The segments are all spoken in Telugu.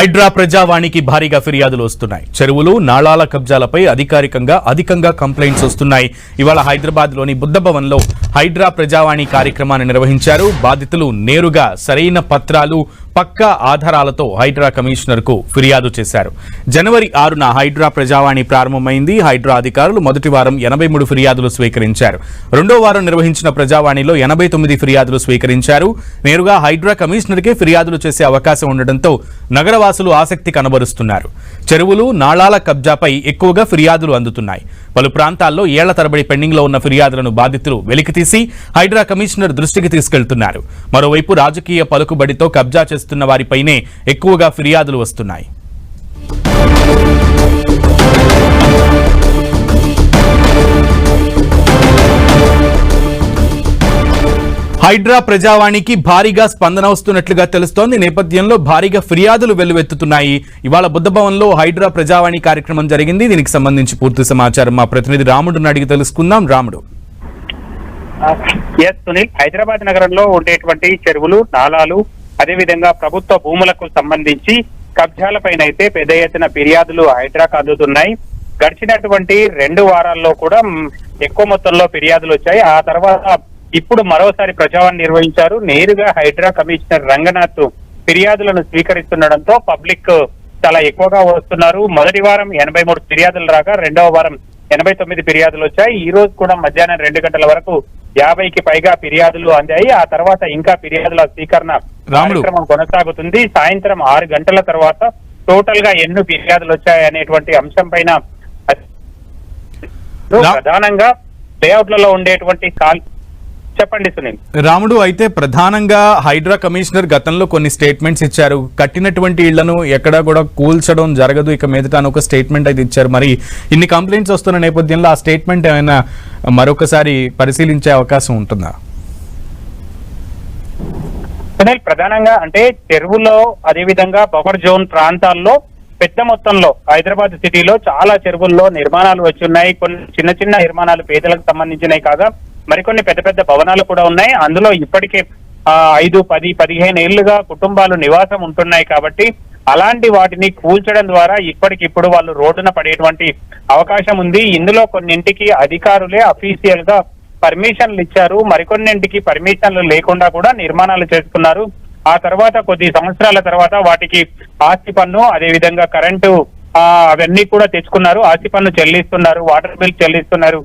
హైడ్రా ప్రజావాణికి భారీగా ఫిర్యాదులు వస్తున్నాయి. చెరువులు నాళాల కబ్జాలపై అధికారికంగా అధికంగా కంప్లైంట్స్ వస్తున్నాయి. ఇవాళ హైదరాబాద్లోని బుద్ధభవన్లో హైడ్రా ప్రజావాణి కార్యక్రమాన్ని నిర్వహించారు. బాధితులు నేరుగా సరైన పత్రాలు పక్కా ఆధారాలతో హైడ్రా కమిషనర్కు ఫిర్యాదు చేశారు. జనవరి ఆరున హైడ్రా ప్రజావాణి ప్రారంభమైంది. హైడ్రా అధికారులు మొదటి వారం ఎనభై మూడు ఫిర్యాదులు స్వీకరించారు. రెండో వారం నిర్వహించిన ప్రజావాణిలో ఎనభై తొమ్మిది ఫిర్యాదులు స్వీకరించారు. నేరుగా హైడ్రా కమిషనర్కే ఫిర్యాదులు చేసే అవకాశం ఉండడంతో నగరవాసులు ఆసక్తి కనబరుస్తున్నారు. చెరువులు నాళాల కబ్జాపై ఎక్కువగా ఫిర్యాదులు అందుతున్నాయి. పలు ప్రాంతాల్లో ఏళ్ళ తరబడి పెండింగ్లో ఉన్న ఫిర్యాదులను బాధితులు వెలికితీసి హైడ్రా కమిషనర్ దృష్టికి తీసుకెళ్తున్నారు. మరోవైపు రాజకీయ పలుకుబడితో కబ్జా చేస్తున్న వారిపైనే ఎక్కువగా ఫిర్యాదులు వస్తున్నాయి. హైడ్రా ప్రజావాణికి భారీగా స్పందన వస్తున్నట్లుగా తెలుస్తోంది. నేపథ్యంలో భారీగా ఫిర్యాదులు వెల్లువెత్తుతున్నాయి. ఇవాళ బుద్ధభవన్లో హైడ్రా ప్రజావాణి కార్యక్రమం జరిగింది. దీనికి సంబంధించి పూర్తి సమాచారం మా ప్రతినిధి రాముడు అడిగి తెలుసుకుందాం. రాముడు. ఎస్ సునీల్. హైదరాబాద్ నగరంలో ఉండేటువంటి చెరువులు నాలాలు అదేవిధంగా ప్రభుత్వ భూములకు సంబంధించి కబ్జాలపైన అయితే పెద్ద ఎత్తున ఫిర్యాదులు హైడ్రాకు అందుతున్నాయి గడిచినటువంటి రెండు వారాల్లో కూడా ఎక్కువ మొత్తంలో ఫిర్యాదులు వచ్చాయి. ఆ తర్వాత ఇప్పుడు మరోసారి ప్రజావాన్ని నిర్వహించారు. నేరుగా హైడ్రా కమిషనర్ రంగనాథ్ ఫిర్యాదులను స్వీకరిస్తుండడంతో పబ్లిక్ చాలా ఎక్కువగా వస్తున్నారు మొదటి వారం ఎనభై మూడు ఫిర్యాదులు రాగా రెండవ వారం ఎనభై తొమ్మిది ఫిర్యాదులు వచ్చాయి. ఈ రోజు కూడా మధ్యాహ్నం రెండు గంటల వరకు యాభైకి పైగా ఫిర్యాదులు అందాయి. ఆ తర్వాత ఇంకా ఫిర్యాదుల స్వీకరణ కార్యక్రమం కొనసాగుతుంది. సాయంత్రం ఆరు గంటల తర్వాత టోటల్గా ఎన్ని ఫిర్యాదులు వచ్చాయి అనేటువంటి అంశం పైన ప్రధానంగా లేఅవుట్లలో ఉండేటువంటి కాల్ చెప్పండి సునీల్. రాముడు అయితే ప్రధానంగా హైడ్రా కమిషనర్ గతంలో కొన్ని స్టేట్మెంట్స్ ఇచ్చారు. కట్టినటువంటి ఇళ్ళను ఎక్కడా కూడా కూల్చడం జరగదు. ఇక మీదట అని ఒక స్టేట్మెంట్ అయితే ఇచ్చారు. మరి ఇన్ని కంప్లైంట్స్ వస్తున్న నేపథ్యంలో ఆ స్టేట్మెంట్ ఏమైనా మరొకసారి పరిశీలించే అవకాశం ఉంటుందా? సునీల్ ప్రధానంగా అంటే చెరువులో అదేవిధంగా బఫర్ జోన్ ప్రాంతాల్లో పెద్ద మొత్తంలో హైదరాబాద్ సిటీలో చాలా చెరువుల్లో నిర్మాణాలు వచ్చి ఉన్నాయి. కొన్ని చిన్న చిన్న నిర్మాణాలు పేదలకు సంబంధించినవి కాగా మరికొన్ని పెద్ద పెద్ద భవనాలు కూడా ఉన్నాయి. అందులో ఇప్పటికే ఐదు పది పదిహేను ఏళ్ళుగా కుటుంబాలు నివాసం ఉంటున్నాయి కాబట్టి అలాంటి వాటిని కూల్చడం ద్వారా ఇప్పటికిప్పుడు వాళ్ళు రోడ్డున పడేటువంటి అవకాశం ఉంది. ఇందులో కొన్నింటికి అధికారులే అఫీషియల్గా పర్మిషన్లు ఇచ్చారు. మరికొన్నింటికి పర్మిషన్లు లేకుండా కూడా నిర్మాణాలు చేసుకున్నారు. ఆ తర్వాత కొద్ది సంవత్సరాల తర్వాత వాటికి ఆస్తి పన్ను అదే విధంగా కరెంటు ఆ, అవన్నీ కూడా తెచ్చుకున్నారు. ఆస్తి పన్ను చెల్లిస్తున్నారు వాటర్ బిల్ చెల్లిస్తున్నారు.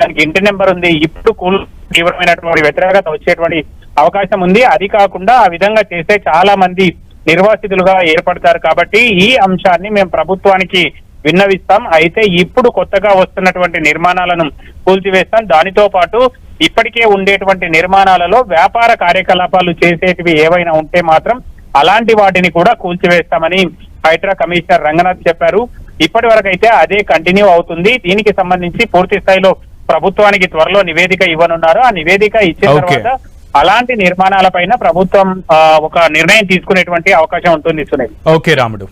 దానికి ఇంటి నెంబర్ ఉంది. ఇప్పుడు కూల్ తీవ్రమైనటువంటి వ్యతిరేకత వచ్చేటువంటి అవకాశం ఉంది. అది కాకుండా ఆ విధంగా చేస్తే చాలా మంది నిర్వాసితులుగా ఏర్పడతారు. కాబట్టి ఈ అంశాన్ని మేము ప్రభుత్వానికి విన్నవిస్తాం. అయితే ఇప్పుడు కొత్తగా వస్తున్నటువంటి నిర్మాణాలను కూల్చివేస్తాం. దానితో పాటు ఇప్పటికే ఉండేటువంటి నిర్మాణాలలో వ్యాపార కార్యకలాపాలు చేసేటివి ఏవైనా ఉంటే మాత్రం అలాంటి వాటిని కూడా కూల్చివేస్తామని హైడ్రా కమిషనర్ రంగనాథ్ చెప్పారు. ఇప్పటి వరకు అయితే అదే కంటిన్యూ అవుతుంది. దీనికి సంబంధించి పూర్తి స్థాయిలో ప్రభుత్వానికి త్వరలో నివేదిక ఇవ్వనున్నారు. ఆ నివేదిక ఇచ్చిన. తర్వాత అలాంటి నిర్మాణాలపైన ప్రభుత్వం ఒక నిర్ణయం తీసుకునేటువంటి అవకాశం ఉంటుంది సునీల్. ఓకే రాముడు.